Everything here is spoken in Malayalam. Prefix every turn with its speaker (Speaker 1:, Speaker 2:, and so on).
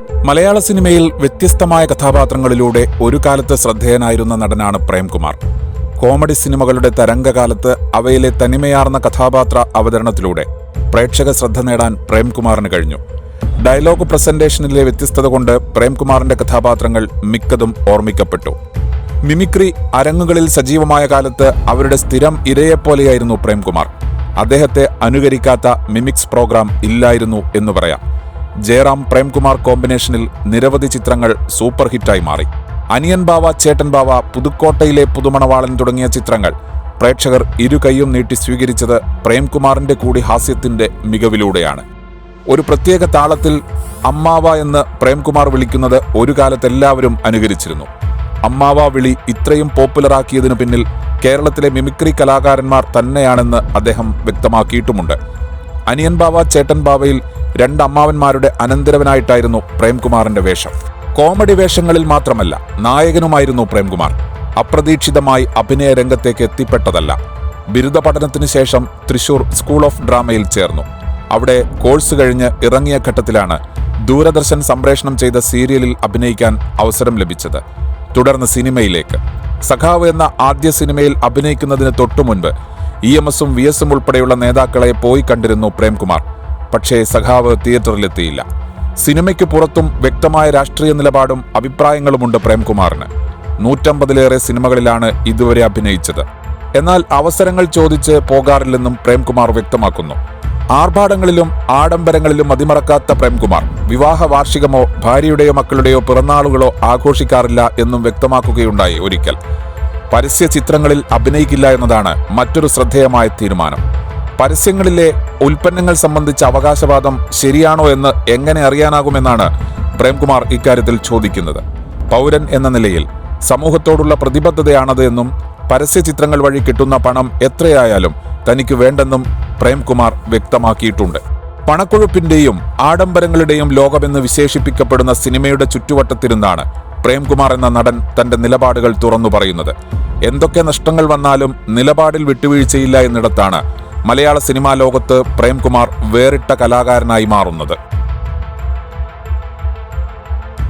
Speaker 1: മലയാള സിനിമയിൽ വ്യത്യസ്തമായ കഥാപാത്രങ്ങളിലൂടെ ഒരു കാലത്ത് ശ്രദ്ധേയനായിരുന്ന നടനാണ് പ്രേംകുമാർ. കോമഡി സിനിമകളുടെ തരംഗകാലത്ത് അവയിലെ തനിമയാർന്ന കഥാപാത്ര അവതരണത്തിലൂടെ പ്രേക്ഷക ശ്രദ്ധ നേടാൻ പ്രേംകുമാറിന് കഴിഞ്ഞു. ഡയലോഗ് പ്രസന്റേഷനിലെ വ്യത്യസ്തത കൊണ്ട് പ്രേംകുമാറിന്റെ കഥാപാത്രങ്ങൾ മിക്കതും ഓർമ്മിക്കപ്പെട്ടു. മിമിക്രി അരങ്ങുകളിൽ സജീവമായ കാലത്ത് അവരുടെ സ്ഥിരം ഇരയെപ്പോലെയായിരുന്നു പ്രേംകുമാർ. അദ്ദേഹത്തെ അനുകരിക്കാത്ത മിമിക്സ് പ്രോഗ്രാം ഇല്ലായിരുന്നു എന്ന് പറയാം. ജയറാം പ്രേംകുമാർ കോമ്പിനേഷനിൽ നിരവധി ചിത്രങ്ങൾ സൂപ്പർ ഹിറ്റായി മാറി. അനിയൻ ബാവ ചേട്ടൻ ബാവ പുതുക്കോട്ടയിലെ പുതുമണവാളൻ തുടങ്ങിയ ചിത്രങ്ങൾ പ്രേക്ഷകർ ഇരു കൈയും നീട്ടി സ്വീകരിച്ചത് പ്രേംകുമാറിന്റെ കൂടി ഹാസ്യത്തിന്റെ മികവിലൂടെയാണ്. ഒരു പ്രത്യേക താളത്തിൽ അമ്മാവ എന്ന് പ്രേംകുമാർ വിളിക്കുന്നത് ഒരു കാലത്ത് എല്ലാവരും അനുകരിച്ചിരുന്നു. അമ്മാവ വിളി ഇത്രയും പോപ്പുലറാക്കിയതിനു പിന്നിൽ കേരളത്തിലെ മിമിക്രി കലാകാരന്മാർ തന്നെയാണെന്ന് അദ്ദേഹം വ്യക്തമാക്കിയിട്ടുമുണ്ട്. അനിയൻ ബാവ ചേട്ടൻ ബാവയിൽ രണ്ട് അനന്തരവനായിട്ടായിരുന്നു പ്രേംകുമാറിന്റെ വേഷം. കോമഡി വേഷങ്ങളിൽ മാത്രമല്ല നായകനുമായിരുന്നു പ്രേംകുമാർ. അപ്രതീക്ഷിതമായി അഭിനയ രംഗത്തേക്ക് എത്തിപ്പെട്ടതല്ല. ബിരുദ പഠനത്തിന് ശേഷം തൃശൂർ സ്കൂൾ ഓഫ് ഡ്രാമയിൽ ചേർന്നു. അവിടെ കോഴ്സ് കഴിഞ്ഞ് ഇറങ്ങിയ ഘട്ടത്തിലാണ് ദൂരദർശൻ സംപ്രേഷണം ചെയ്ത സീരിയലിൽ അഭിനയിക്കാൻ അവസരം ലഭിച്ചത്. തുടർന്ന് സിനിമയിലേക്ക്. സഖാവ് എന്ന ആദ്യ സിനിമയിൽ അഭിനയിക്കുന്നതിന് തൊട്ടു മുൻപ് ഇ എം എസും വി എസും ഉൾപ്പെടെയുള്ള നേതാക്കളെ പോയി കണ്ടിരുന്നു പ്രേംകുമാർ. പക്ഷേ സഖാവ് തിയേറ്ററിലെത്തിയില്ല. സിനിമയ്ക്ക് പുറത്തും വ്യക്തമായ രാഷ്ട്രീയ നിലപാടും അഭിപ്രായങ്ങളുമുണ്ട് പ്രേംകുമാറിന്. നൂറ്റമ്പതിലേറെ സിനിമകളിലാണ് ഇതുവരെ അഭിനയിച്ചത്. എന്നാൽ അവസരങ്ങൾ ചോദിച്ച് പോകാറില്ലെന്നും പ്രേംകുമാർ വ്യക്തമാക്കുന്നു. ആർഭാടങ്ങളിലും ആഡംബരങ്ങളിലും മതിമറക്കാത്ത പ്രേംകുമാർ വിവാഹ വാർഷികമോ ഭാര്യയുടെയോ മക്കളുടെയോ പിറന്നാളുകളോ ആഘോഷിക്കാറില്ല എന്നും വ്യക്തമാക്കുകയുണ്ടായി ഒരിക്കൽ. പരസ്യ ചിത്രങ്ങളിൽ അഭിനയിക്കില്ല എന്നതാണ് മറ്റൊരു ശ്രദ്ധേയമായ തീരുമാനം. പരസ്യങ്ങളിലെ ഉൽപ്പന്നങ്ങൾ സംബന്ധിച്ച അവകാശവാദം ശരിയാണോ എന്ന് എങ്ങനെ അറിയാനാകുമെന്നാണ് പ്രേംകുമാർ ഇക്കാര്യത്തിൽ ചോദിക്കുന്നത്. പൗരൻ എന്ന നിലയിൽ സമൂഹത്തോടുള്ള പ്രതിബദ്ധതയാണത് എന്നും പരസ്യ ചിത്രങ്ങൾ വഴി കിട്ടുന്ന പണം എത്രയായാലും തനിക്ക് വേണ്ടെന്നും പ്രേംകുമാർ വ്യക്തമാക്കിയിട്ടുണ്ട്. പണക്കൊഴുപ്പിന്റെയും ആഡംബരങ്ങളുടെയും ലോകമെന്ന് വിശേഷിപ്പിക്കപ്പെടുന്ന സിനിമയുടെ ചുറ്റുവട്ടത്തിരുന്നാണ് പ്രേംകുമാർ എന്ന നടൻ തന്റെ നിലപാടുകൾ തുറന്നു പറയുന്നത്. എന്തൊക്കെ നഷ്ടങ്ങൾ വന്നാലും നിലപാടിൽ വിട്ടുവീഴ്ചയില്ല എന്നിടത്താണ് മലയാള സിനിമാ ലോകത്ത് പ്രേംകുമാർ വേറിട്ട കലാകാരനായി മാറുന്നത്.